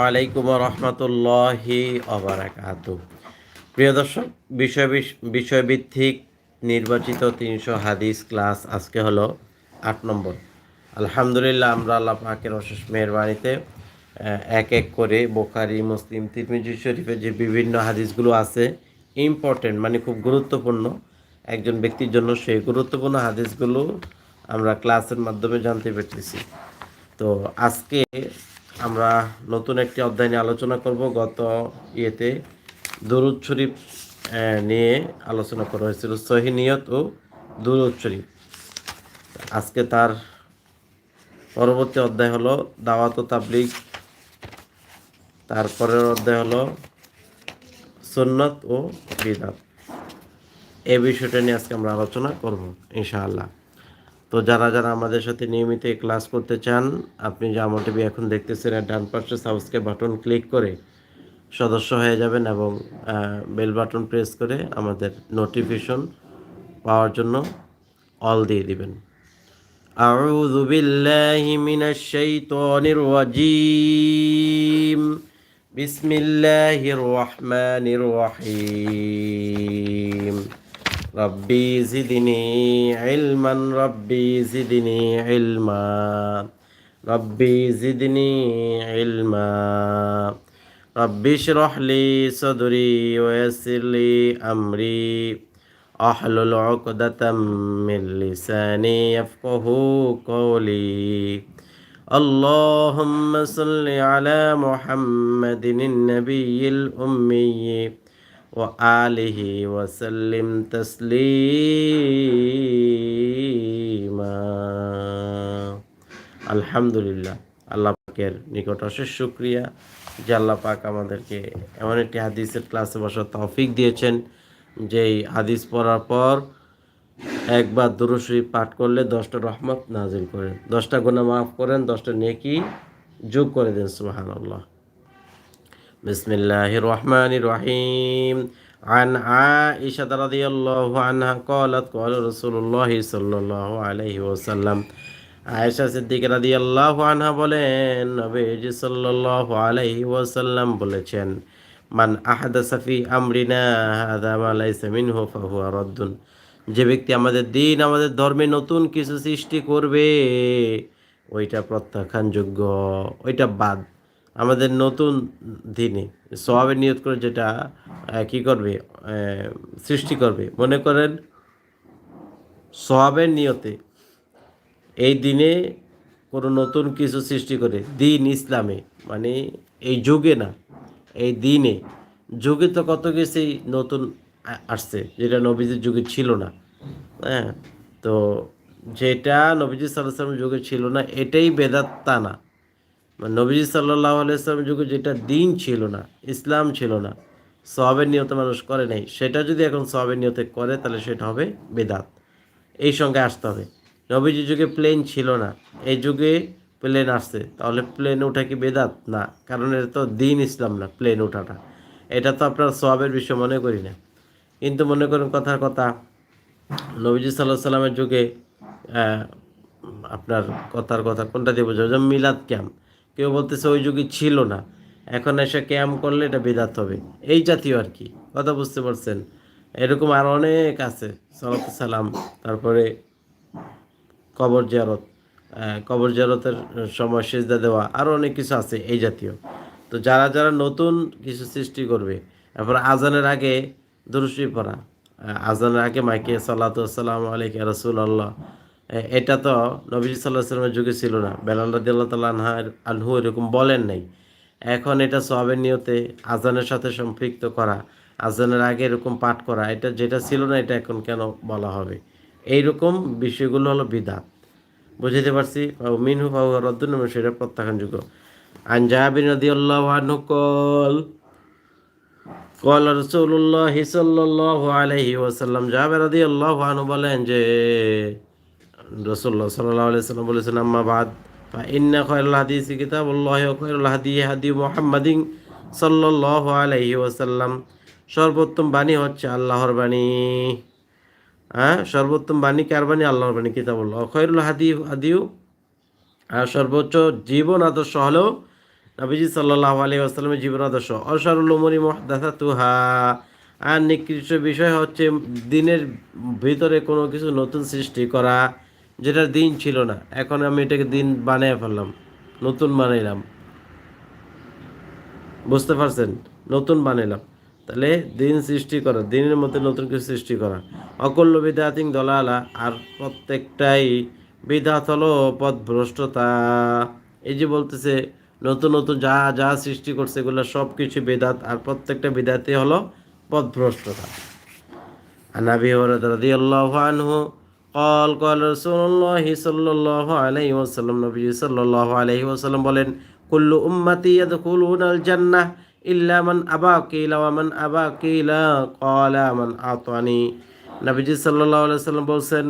আলাইকুম রহমতুল্লাহি অবরাকাত। প্রিয় দর্শক, বিষয় বিষয়ভিত্তিক নির্বাচিত তিনশো হাদিস ক্লাস আজকে হলো আট নম্বর। আলহামদুলিল্লাহ, আমরা আল্লাহ পাকের অশেষ মেহরবানিতে এক এক করে বোখারি, মুসলিম, তিরমিজি শরীফের যে বিভিন্ন হাদিসগুলো আছে ইম্পর্টেন্ট মানে খুব গুরুত্বপূর্ণ, একজন ব্যক্তির জন্য সেই গুরুত্বপূর্ণ হাদিসগুলো আমরা ক্লাসের মাধ্যমে জানতে পেরেছি। তো আজকে আমরা নতুন একটি অধ্যায় নিয়ে আলোচনা করব। গত ইয়েতে দরুদ শরীফ নিয়ে আলোচনা করা হয়েছিল সহিনিয়ত ও দরুদ শরীফ। আজকে তার পরবর্তী অধ্যায় হলো দাওয়াত ও তাবলিগ। তারপরের অধ্যায় হলো সুন্নত ও বিদাত। এই বিষয়টা নিয়ে আজকে আমরা আলোচনা করব, ইনশাআল্লাহ। তো যারা যারা আমাদের সাথে নিয়মিত এই ক্লাস করতে চান আপনি যে আমার টিভি এখন দেখতেছেন আর ডান পাশে সাবস্ক্রাইব বাটন ক্লিক করে সদস্য হয়ে যাবেন এবং বেল বাটন প্রেস করে আমাদের নোটিফিকেশন পাওয়ার জন্য অল দিয়ে দিবেন أعوذ بالله من الشيطان الرجيم بسم الله الرحمن الرحيم ربي زدني علما ربي زدني علما. ربي زدني علما. ربي اشرح لي صدري ويسر لي أمري. أحلل عقدة من لساني يفقه قولي. اللهم صل على محمد النبي الأمي. وآله وسلم تسليما আলহামদুলিল্লাহ আল্লাহ পাকের নিকট অশেষ শুক্রিয়া যে আল্লাহ পাক আমাদেরকে এমন একটি হাদিসের ক্লাসে বসার তৌফিক দিয়েছেন যেই হাদিস পড়ার পর একবার দুরুশ্রী পাঠ করলে দশটা রহমত নাজিল করেন দশটা গুণা মাফ করেন দশটা নেকি যোগ করে দেন সুবাহান আল্লাহ بسم الله الرحمن الرحيم عن عائشة رضي الله عنها قالت قال رسول الله صلى الله عليه وسلم আয়েশা সিদ্দিক রাদি আল্লাহ আনহা বলেন নবীজি সাল্লাল্লাহু আলাইহি ওয়াসাল্লাম বলেছেন মান আহাদাসা ফি আমরিনা হাদা মা লাইসা মিনহু ফাহুয়া রাদ্দুন যে ব্যক্তি আমাদের দিন আমাদের ধর্মে নতুন কিছু সৃষ্টি করবে ওইটা প্রত্যাখ্যানযোগ্য ওইটা বাদ আমাদের নতুন দিনে সবাবের নিয়ত করে যেটা কি করবে সৃষ্টি করবে। মনে করেন সবাবের নিয়তে এই দিনে কোনো নতুন কিছু সৃষ্টি করে, দিন ইসলামে মানে এই যুগে না, এই দিনে, যুগে তো কত কিছুই নতুন আসছে, যেটা নবীজির যুগে ছিল না। হ্যাঁ তো যেটা নবীজি সাল্লাহ যুগে ছিল না, এটাই বেদাত তা না। নবীজি সাল্লাহ আলাইসলাম যুগে যেটা দিন ছিল না, ইসলাম ছিল না সবের নিয়ত মানুষ করে নাই। সেটা যদি এখন সবের নিয়তে করে, তাহলে সেটা হবে বেদাত। এই সঙ্গে আসতে হবে। নবীজি যুগে প্লেন ছিল না। এই যুগে প্লেন আসছে। তাহলে প্লেন ওঠা কি বেদাত? না। কারণ এটা তো দিন ইসলাম না প্লেন ওঠাটা। এটা তো আপনার সবের বিষয়, মনে করি না। কিন্তু মনে করেন কথার কথা, নবীজি সাল্লাহ সাল্লামের যুগে আপনার কথার কথা কোনটা দিয়ে বোঝা মিলাদ ক্যাম্প। কেউ বলতেছে ওই যুগে ছিল না। এখন এসে ক্যাম্প করলে এটা বেদাত হবে। এই জাতীয় আর কি। কথা বুঝতে পারছেন? এরকম আর অনেক আছে। সালাত সালাম তারপরে কবর জিয়ারত আহ, কবর জিয়ারতের সময় সেজদা দেওয়া আরও অনেক কিছু আছে এই জাতীয়। তো যারা যারা নতুন কিছু সৃষ্টি করবে তারপর আজানের আগে দুরুশি পড়া আজানের আগে মাইকে সাল্লাত সাল্লাম আলাইকে রসুল আল্লাহ এটা তো নবী সাল্লাহ সাল্লামের যুগে ছিল না। বেলাল রাদি আল্লাহ তাল্লাহ আনহার আনহু এরকম বলেন নাই। এখন এটা সবের নিয়তে আজানের সাথে সম্পৃক্ত করা, আজানের আগে এরকম পাঠ করা, এটা যেটা ছিল না, এটা এখন কেন বলা হবে? এইরকম বিষয়গুলো হলো বিদাত। বুঝতে পারছি? মিনহু ফাহু রদ্দুন সেটা প্রত্যাখ্যানযোগ্য। আনহু কল কল রসুল্লাহ সাল্লাল্লাহু আলাইহি ওয়াসাল্লাম। জাহাবের রাদিয়াল্লাহু আনহু বলেন যে রসুল্লা সাল্লাহ আলাইসাল্লাম বলেছেন, আম্মা বাদ বা ইন্না খয়রুল হাদিস কিতাব হাদি হাদি মোহাম্মদিন সাল্লাহ আলহি ওয়াসাল্লাম। সর্বোত্তম বাণী হচ্ছে আল্লাহর বাণী। হ্যাঁ সর্বোত্তম বাণী কার বাণী? আল্লাহর বাণী কিতাব খয়রুল হাদি হাদিউ। আর সর্বোচ্চ জীবন আদর্শ হলেও নাবিজি সাল্লাহ আলী আসসালামের জীবন আদর্শ। অসরুলমণি মহাদাসা তুহা আর নিকৃষ্ট বিষয় হচ্ছে দিনের ভিতরে কোনো কিছু নতুন সৃষ্টি করা। যেটার দিন ছিল না, এখন আমি এটাকে দিন বানিয়ে ফেললাম, নতুন বানাইলাম। বুঝতে পারছেন? নতুন বানাইলাম। তাহলে দিন সৃষ্টি করা, দিনের মধ্যে নতুন কিছু সৃষ্টি করা। অকল্য বিধাতিং দলালা, আর প্রত্যেকটাই বিধাত হলো পদভ্রষ্টতা। এই যে বলতেছে, নতুন নতুন যা যা সৃষ্টি করছে, এগুলো সব কিছু বেদাত আর প্রত্যেকটা বেদাতই হলো পথভ্রষ্টতা আনাবি হরদ রাদিয়াল্লাহু আনহু কল কল রসুল্লাহ সাল্লাহ আলহি ওসাল্লাম নবী সাল্লাহ আলহি ওসাল্লাম বলেন কুল্লু উম্মাতি ইয়াদখুলুন আল জান্নাহ ইল্লা মান আবা কিলা ওয়া মান আবা কিলা ক্বালা মান আতানি নবীজি সাল্লাল্লাহু আলাইহি সাল্লাম বলছেন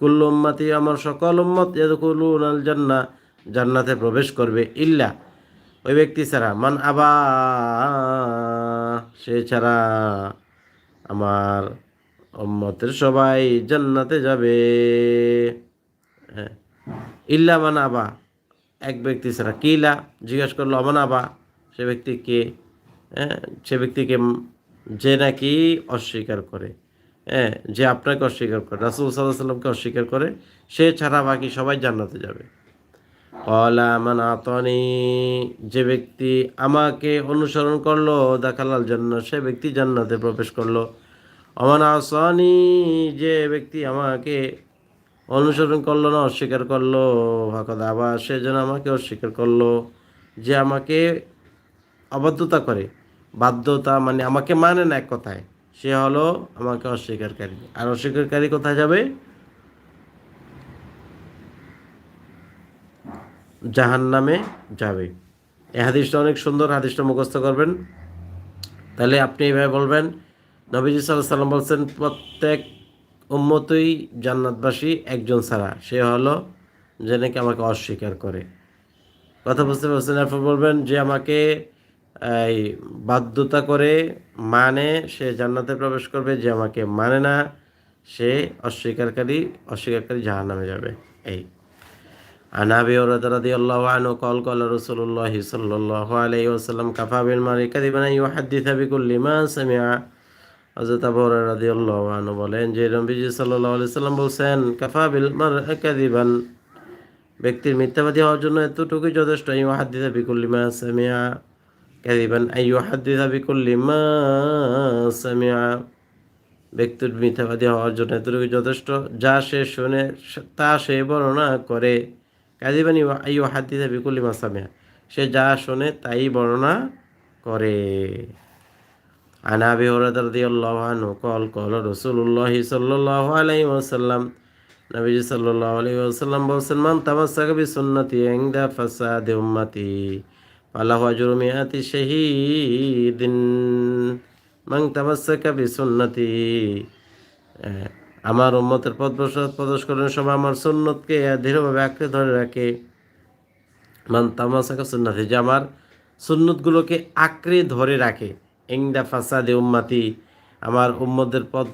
কুল্লু উম্মতি আমার সকল উম্মত ইয়াদখুলুন আল জান্নাহ জান্নাতে প্রবেশ করবে ইল্লা ওই ব্যক্তি ছাড়া মান আবা, সে ছাড়া আমার উম্মতের সবাই জান্নাতে যাবে। হ্যাঁ। ইল্লা মান আবা। এক ব্যক্তি ছাড়া কিলা জিজ্ঞাসা করল, অমান আবা? সে ব্যক্তি কে? হ্যাঁ। সে ব্যক্তিকে যে নাকি অস্বীকার করে। হ্যাঁ। যে আপনাকে অস্বীকার করে, রাসুল সাল্লাহ সাল্লামকে অস্বীকার করে, সে ছাড়া বাকি সবাই জান্নাতে যাবে। কলা মান আতনি। যে ব্যক্তি আমাকে অনুসরণ করল, দেখালাল জান্নাত, সে ব্যক্তি জান্নাতে প্রবেশ করল। অমান আসনি যে ব্যক্তি আমাকে অনুসরণ করল না, অস্বীকার করল ফাঁকদ আবার সে যেন আমাকে অস্বীকার করল, যে আমাকে অবাধ্যতা করে, বাধ্যতা মানে আমাকে মানে না এক কথায়, সে হলো আমাকে অস্বীকারী। আর অস্বীকারী কোথায় যাবে? জাহান নামে যাবে। এই হাদিসটা অনেক সুন্দর, হাদিসটা মুখস্থ করবেন। তাহলে আপনি এইভাবে বলবেন নবীজি সাল্লাহ সাল্লাম বলছেন, প্রত্যেক উম্মতই জান্নাতবাসী একজন ছাড়া। সে হলো যে নাকি আমাকে অস্বীকার করে। কথা বুঝতে পারছেন? এরপর বলবেন যে আমাকে এই বাধ্যতা করে মানে সে জান্নাতে প্রবেশ করবে, যে আমাকে মানে না, সে অস্বীকারকারী অস্বীকারকারী জাহান নামে যাবে। এই। আনাবি ওরাদি আল্লাহ আনু কল কল রসুল্লাহ সাল্লাহ আলাই ওসাল্লাম কাফা বিন মারিকা দিবানা ইউ হাদ্দি থাবিকুল্লিমা সামিয়া হজরত আবহর রাদি আল্লাহনু বলেন যে রম্বিজি সাল্লাহ আলি সাল্লাম বলছেন কাফাবিল মার একাদিবান ব্যক্তির মিথ্যাবাদী হওয়ার জন্য এতটুকুই যথেষ্ট। ইউ করলি মা সামিয়া কাদিবান আইউ করলি মা সামিয়া ব্যক্তির মিথ্যাবাদী হওয়ার জন্য এতটুকু যথেষ্ট। যা সে শুনে, তা সে বর্ণনা করে। কাদিবান ইউ করলি মা সামিয়া সে যা শোনে তাই বর্ণনা করে। عن ابي هريره رضي الله عنه قال قال رسول الله صلى الله عليه وسلم নবী সাল্লাল্লাহু আলাইহি ওয়াসাল্লাম বলেন মান তামাসসাকা বিসুন্নতি ইনদা ফাসাদি উম্মতি ফালাহু আজরু মিআতি শাহীদিন মান তামাসসাকা বিসুন্নতি আমার উম্মতের পথ প্রদর্শনের সময় আমার সুন্নতকে দৃঢ়ভাবে আঁকড়ে ধরে রাখে মান তামাসাকা সুন্নাতি যে আমার সুন্নতগুলোকে আঁকড়ে ধরে রাখে এংদা ফাসাদে উম্মাতি, আমার উম্মদের পথ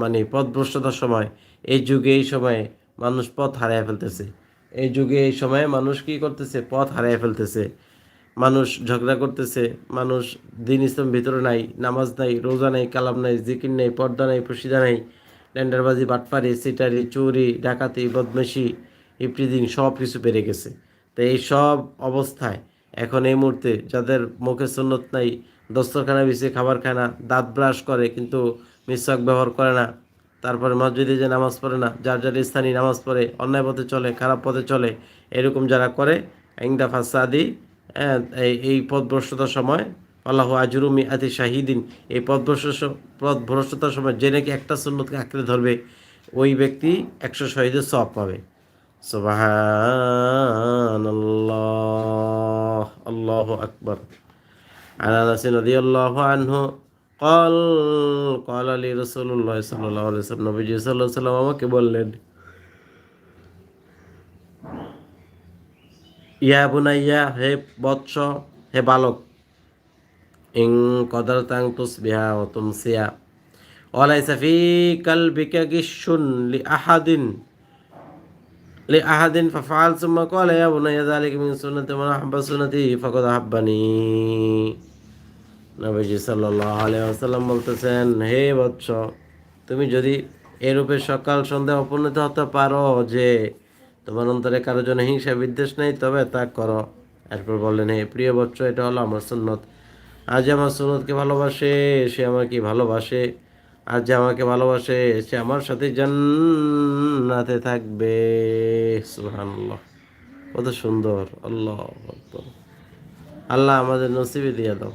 মানে পথভ্রষ্টতার সময়, এই যুগে, এই সময়ে মানুষ পথ হারিয়ে ফেলতেছে। এই যুগে, এই সময়ে মানুষ কি করতেছে? পথ হারিয়ে ফেলতেছে। মানুষ ঝগড়া করতেছে, মানুষ দিন ইসলাম ভিতরে নাই, নামাজ নাই, রোজা নাই, কালাম নাই, জিকির নাই, পর্দা নাই প্রসিদা নাই ল্যান্ডারবাজি বাটপারি, সিটারি, চুরি, ডাকাতি, বদমেশি ইপ্রিদিন সব কিছু বেড়ে গেছে। তো এই সব অবস্থায় এখন এই মুহূর্তে যাদের মুখে সুন্নত নাই দস্তরখানা বিছিয়ে খাবার খায় না, দাঁত ব্রাশ করে কিন্তু মিসওয়াক ব্যবহার করে না। তারপরে মসজিদে যে নামাজ পড়ে না, যার যার স্থানীয় নামাজ পড়ে, অন্যায় পথে চলে, খারাপ পথে চলে, এরকম যারা করে এংদা ফাসাদি এই এই পথভ্রষ্টতার সময়, আল্লাহ আজরুমি আতি শাহিদিন, এই পথভ্রষ্ট পথভ্রষ্টতার সময় যে নাকি একটা সুন্নতকে আঁকড়ে ধরবে, ওই ব্যক্তি একশো শহীদের সব পাবে। সুবহান আল্লাহ আকবর। عن انس رضي الله عنه قال قال لي رسول الله صلى الله عليه وسلم নবীজি সাল্লাল্লাহু আলাইহি ওয়াসাল্লাম আমাকে বললেন ইয়া বুনাইয়া হে বৎস হে বালক ইং কদরতাং তুসবিহা ও তুমসিয়া ওয়ালাইসা ফি কালবিকা গিশুন লি আহাদিন لأحد ففعل ثم قال يا بني ذلك من سنة من أحب سنتي فقد أحبني নবীজি সাল্লাহ আলিয়াসাল্লাম বলতেছেন, হে বৎস, তুমি যদি এরূপে সকাল সন্ধ্যা উপনীত হতে পারো যে তোমার অন্তরে কারও জন্য হিংসা বিদ্বেষ নেই, তবে তা করো। এরপর বললেন, হে প্রিয় বৎস, এটা হলো আমার সুন্নত। আজ আমার সুন্নতকে ভালোবাসে, সে আমাকে ভালোবাসে। আজ যে আমাকে ভালোবাসে, সে আমার সাথে জান্নাতে থাকবে। সুবহানাল্লাহ। কত সুন্দর। আল্লাহ আল্লাহ আমাদের নসিবে দিয়ে দাও।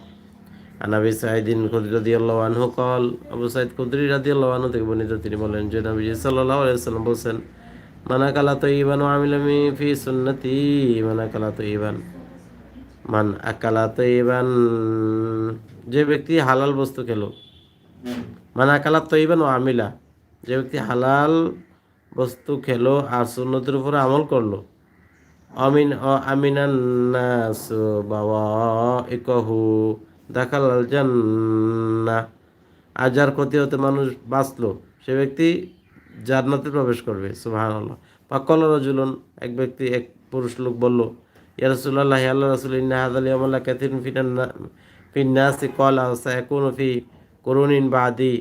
আনাবি সাইদিন খুদ্রি রাদিয়াল্লাহু আনহু কল আবু সাইদ খুদ্রি রাদিয়াল্লাহু আনহু থেকে বর্ণিত তিনি বলেন যে নবীজি সাল্লাল্লাহু আলাইহি সাল্লাম বলেন মানা কালা তৈবান ও আমিলামি ফি সুন্নতি, মানা কালা তৈবান, মান আকালা তৈবান, যে ব্যক্তি হালাল বস্তু খেলো মানে আকালা তৈবান ও আমিলা, যে ব্যক্তি হালাল বস্তু খেলো আর সুন্নতির উপরে আমল করল, অমিন ও আমিনান্নাস বাবা ইকহু দেখাল জান্নাহ। আর যার ক্ষতি হতে মানুষ বাঁচলো, সে ব্যক্তি জান্নাতে প্রবেশ করবে, সুবহানাল্লাহ। পাকল রজুলন, এক ব্যক্তি, এক পুরুষ লোক বলল, ইয়া রাসূলুল্লাহ ইয়া আল্লাহ রাসূল, ইন্না ইয়ামাল কাথিরুন ফিনান ফিন্নাসি ক্বালা সায়াকুনু ফি কুরুনিন বাদি।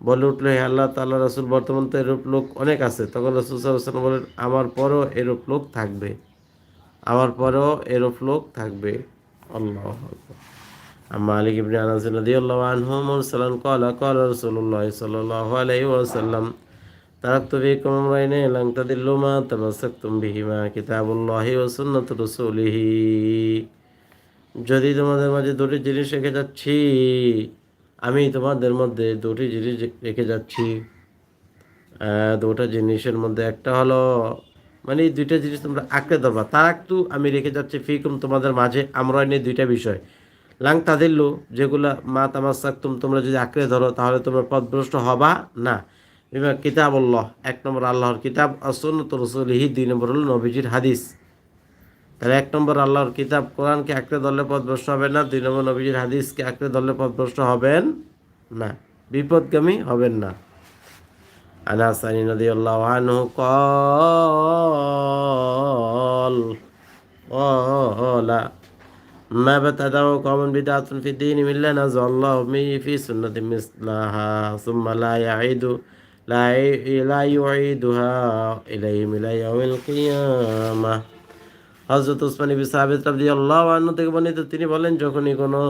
বলে উঠল, হে আল্লাহ তাল্লাহ রসুল বর্তমান তো এরূপ লোক অনেক আছে। তখন রসুল সাল্লাম বলেন, আমার পরও এরূপ লোক থাকবে। আমার পরেও এরূপ লোক থাকবে। আল্লাহ আলী ইবনে আনাস রাদিয়াল্লাহু আনহু মুরসালান ক্বালা ক্বালা রাসূলুল্লাহ সাল্লাল্লাহু আলাইহি ওয়াসাল্লাম তারাকতু ফীকুম আমরাইন লান তাদিল্লু মা তামাসসাকতুম বিহিমা কিতাবুল্লাহি ওয়া সুন্নাতু রাসূলিহি যদি তোমাদের মাঝে দুটি জিনিস রেখে যাচ্ছি, আমি তোমাদের মধ্যে দুটি জিনিস রেখে যাচ্ছি। দুটা জিনিসের মধ্যে একটা হলো মানে এই দুইটা জিনিস তোমরা আঁকড়ে ধরবা। একটু আমি রেখে যাচ্ছি ফিকুম তোমাদের মাঝে আমরা নিয়ে দুইটা বিষয়। লাং তাদিল্লু যেগুলো মা তামাসাক্তুম তোমরা যদি আঁকড়ে ধরো, তাহলে তোমরা পদভ্রষ্ট হবা না। এবার কিতাব আল্লাহ এক নম্বর আল্লাহর কিতাব আসন্নত রসুলহি দুই নম্বর হল নবীজির হাদিস। তাহলে এক নম্বর আল্লাহর কিতাব, কোরআনকে আঁকড়ে ধরলে পদভ্রষ্ট হবে না, দুই নম্বর নবীজির হাদিসকে আঁকড়ে ধরলে পদভ্রষ্ট হবেন না, বিপদগামী হবেন না। আনাসানি নদী আল্লাহ কল ও লা ما بتدعو قوم بدعة في الدين إلا نزع الله به في سنة مثلها ثم لا يعيد لا ي- لا يعيدها إليهم إلى يوم القيامة হজরত উসমান ইবি সাহাবিদ রাদিয়াল্লাহু আনহু থেকে বর্ণিত তিনি বলেন যখনই কোনো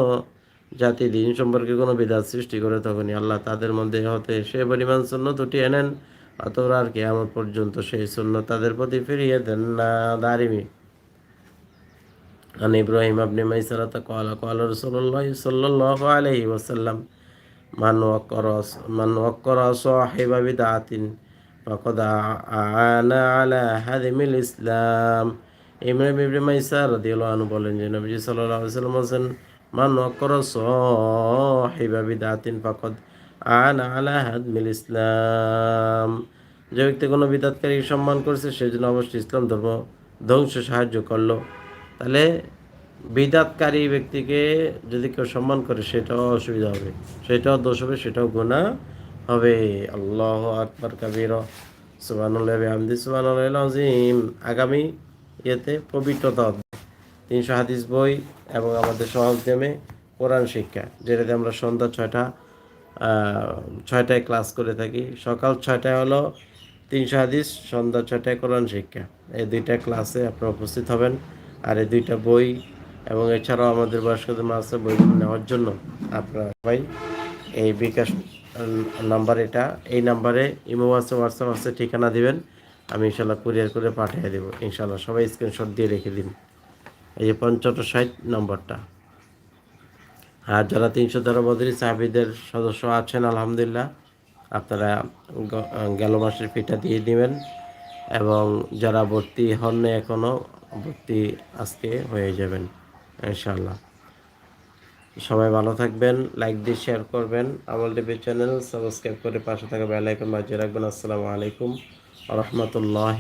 জাতি দিন সম্পর্কে কোনো বিধাত সৃষ্টি করে তখনই আল্লাহ তাদের মধ্যে হতে সে পরিমাণ সুন্নত উঠিয়ে এনেন অতবার আর কেয়ামত পর্যন্ত সেই সুন্নত তাদের প্রতি ফিরিয়ে দেন না দারিমি عن إبراهيم بن ميسرة قال قال رسول الله صلى الله عليه وسلم من وقر من وقر صاحب بدعة فقد أعان على هدم الإسلام ইমরান ইবনে মাইসা রাদিয়াল্লাহু আনহু বলেন যে নবী সাল্লাল্লাহু আলাইহি ওয়াসাল্লাম বলেন মান ওয়াক্কার সাহিবা বিদাতিন ফাকাদ আনা আলা হাদমিল ইসলাম যে ব্যক্তি কোনো বিদাতকারী সম্মান করছে সেজন্য অবশ্যই ইসলাম ধর্ম ধ্বংস সাহায্য করলো তাহলে বিদাতকারী ব্যক্তিকে যদি কেউ সম্মান করে, সেটাও অসুবিধা হবে। সেটাও দোষ হবে, সেটাও গুণা হবে। আল্লাহ আকবর কাবির। সুবানুল্লাহ হামদি সুবানুল্লাহ আজিম আগামী ইয়েতে পবিত্রতা তিনশো হাদিস বই এবং আমাদের সহজনেমে কোরআন শিক্ষা, যেটাতে আমরা সন্ধ্যা ছয়টা ছয়টায় ক্লাস করে থাকি। সকাল ছয়টায় হলো তিনশো হাদিস, সন্ধ্যা ছয়টায় কোরআন শিক্ষা। এই দুইটা ক্লাসে আপনারা উপস্থিত হবেন। আর এই দুইটা বই এবং এছাড়াও আমাদের বয়স্কদের মাসে বইগুলো নেওয়ার জন্য আপনারা সবাই এই বিকাশ নাম্বার এটা, এই নাম্বারে ইমো আছে হোয়াটসঅ্যাপ আছে, ঠিকানা দিবেন। আমি ইনশাল্লাহ কুরিয়ার করে পাঠিয়ে দেবো। ইনশাল্লাহ সবাই স্ক্রিনশট দিয়ে রেখে দিন। এই যে পঞ্চান্ন ষাট নম্বরটা। আর যারা তিনশো তেরো বদরি সাহাবিদের সদস্য আছেন, আলহামদুলিল্লাহ, আপনারা গেল মাসের ফিটা দিয়ে দিবেন। এবং যারা ভর্তি হননি এখনও ভর্তি আজকে হয়ে যাবেন ইনশাল্লাহ সবাই ভালো থাকবেন লাইক দিয়ে শেয়ার করবেন। আমল টিভি চ্যানেল সাবস্ক্রাইব করে পাশে থাকা বেল আইকন বাজিয়ে রাখবেন। আসসালামু আলাইকুম রহমতুল্লাহ।